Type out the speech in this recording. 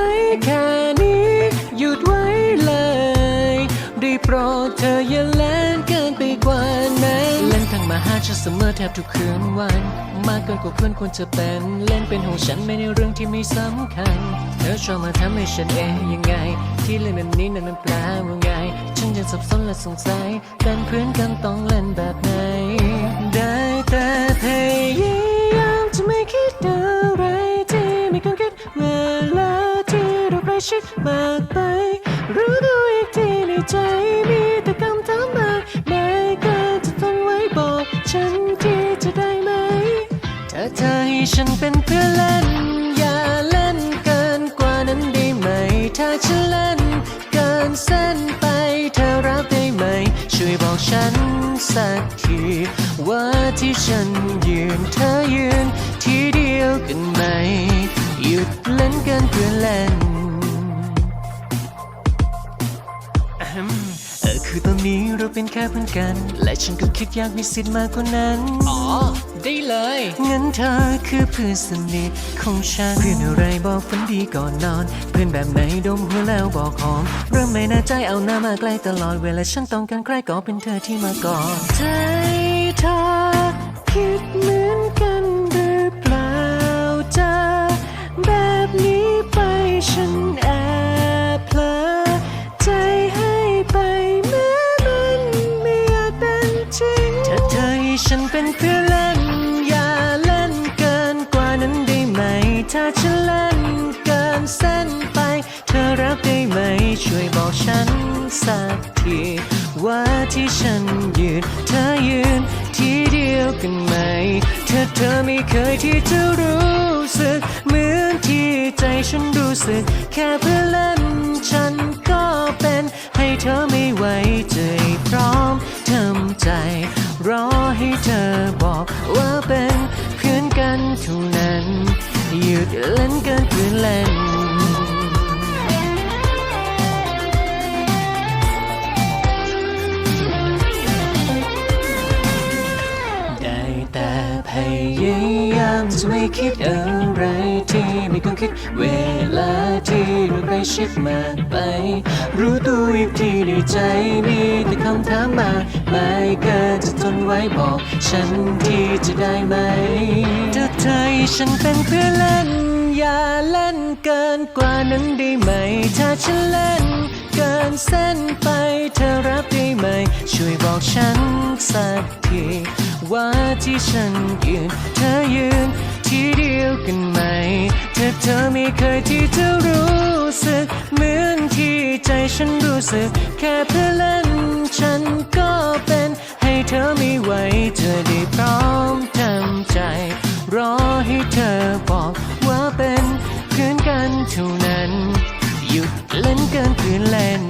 ว้แค่นี้ หยุดไว้เลยได้โปรดเธออย่าเล่นเกินไปกว่านั้นเล่นทั้งมาหาฉันเสมอแทบทุกคืนวัน มากเกินกว่าเพื่อนควรจะเป็นเล่นเป็นของฉันไม่ในเรื่องที่ไม่สำคัญ เธอชอบมาทำให้ฉันเองยังไง ที่เล่นแบบนี้นั้นมันแปลว่าไง ฉันยังสับสนและสงสัยเป็นเพื่อนกันต้องเล่นแบบไหน ชิดมากไป รู้ตัวอีกทีในใจมีแต่คำถามมากมายเกินจะทนไว้บอก ฉันที่จะได้ไหมถ้าเธอให้ฉันเป็นเพื่อนเล่น อย่าเล่นเกินกว่านั้นได้ไหม ถ้าฉันเล่นเกินเส้นไปเธอรับได้ไหม ช่วยบอกฉันสักที ว่าที่ฉันยืนเธอยืนที่เดียวกันไหม หยุดเล่นเกินเพื่อเล่น เออคือตอนนี้เราเป็นแค่เพื่อนกัน และฉันก็คิดอยากมีสิทธิ์มากกว่านั้น อ๋อ ได้เลย งั้นเธอคือเพื่อนสนิทของฉัน เพื่อนอะไรบอกฝันดีก่อนนอน เพื่อนแบบไหนดมหัวแล้วบอกหอม เริ่มไม่แน่ใจเอาหน้ามาใกล้ตลอดเวลาฉันต้องการใครก็เป็นเธอที่มาก่อนใจเธอ ฉันเป็นเพื่อนเล่น อย่าเล่นเกินกว่านั้นได้ไหม ถ้าฉันเล่นเกินเส้นไป เธอรับได้ไหม ช่วยบอกฉันสักที ว่าที่ฉันยืน เธอยืนที่เดียวกันไหมถ้าเธอไม่เคยที่จะรู้สึก เหมือนที่ใจฉันรู้สึก แค่เพื่อเล่นฉันก็เป็น ให้เธอไม่ไหวใจพร้อมทำใจ ว่าเป็นเพื่อนกันเท่านั้นหยุดเล่นเกันเพื่อนเล่นได้แต่พยายามจะไม่คิดอะไรที่ไม่ควรคิดเวลาที่เราใกล้ชิดมากไป รู้ตัวอีกทีในใจมีแต่คำถามมากมายเกินจะ ไว้บอกฉันทีจะได้ไหมถ้าเธอให้ฉันเป็นเพื่อนเล่น อย่าเล่นเกินกว่านั้นได้ไหม ถ้าฉันเล่นเกินเส้นไปเธอรับได้ไหม ช่วยบอกฉันสักทีว่าที่ฉันยืนเธอยืนที่เดียวกันไหมถ้าเธอไม่เคยที่จะรู้สึกเหมือนที่ใจฉันรู้สึก แค่เพื่อเล่นฉันก็เป็น ให้เธอไม่ไหวจะได้พร้อมทำใจ รอให้เธอบอกว่าเป็นเพื่อนกันเท่านั้น หยุดเล่นเกินเพื่อนเล่น